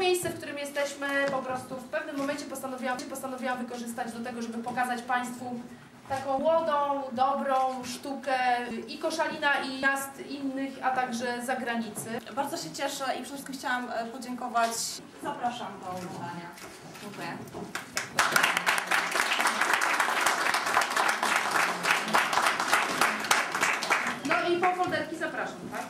miejsce, w którym jesteśmy, po prostu w pewnym momencie postanowiłam, postanowiłam wykorzystać do tego, żeby pokazać Państwu taką młodą, dobrą sztukę i Koszalina, i miast innych, a także zagranicy. Bardzo się cieszę i przede wszystkim chciałam e, podziękować. Zapraszam do oglądania. Dziękuję. No i po folderki zapraszam, tak?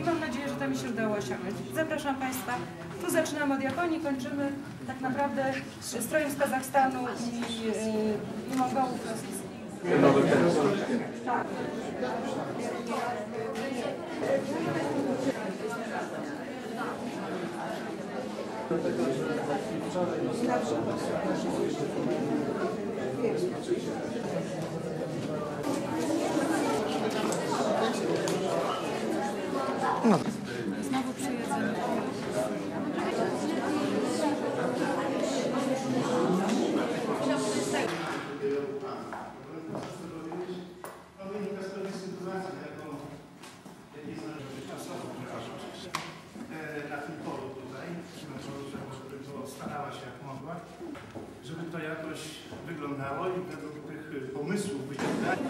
I mam nadzieję, że to mi się udało osiągnąć. Zapraszam Państwa. Tu zaczynamy od Japonii, kończymy tak naprawdę strojem z Kazachstanu i, yy, i Mongołów rosyjskich. Przyjeżdżamy. Się jak mogła, żeby to jakoś wyglądało i według tych pomysłów wyciągania.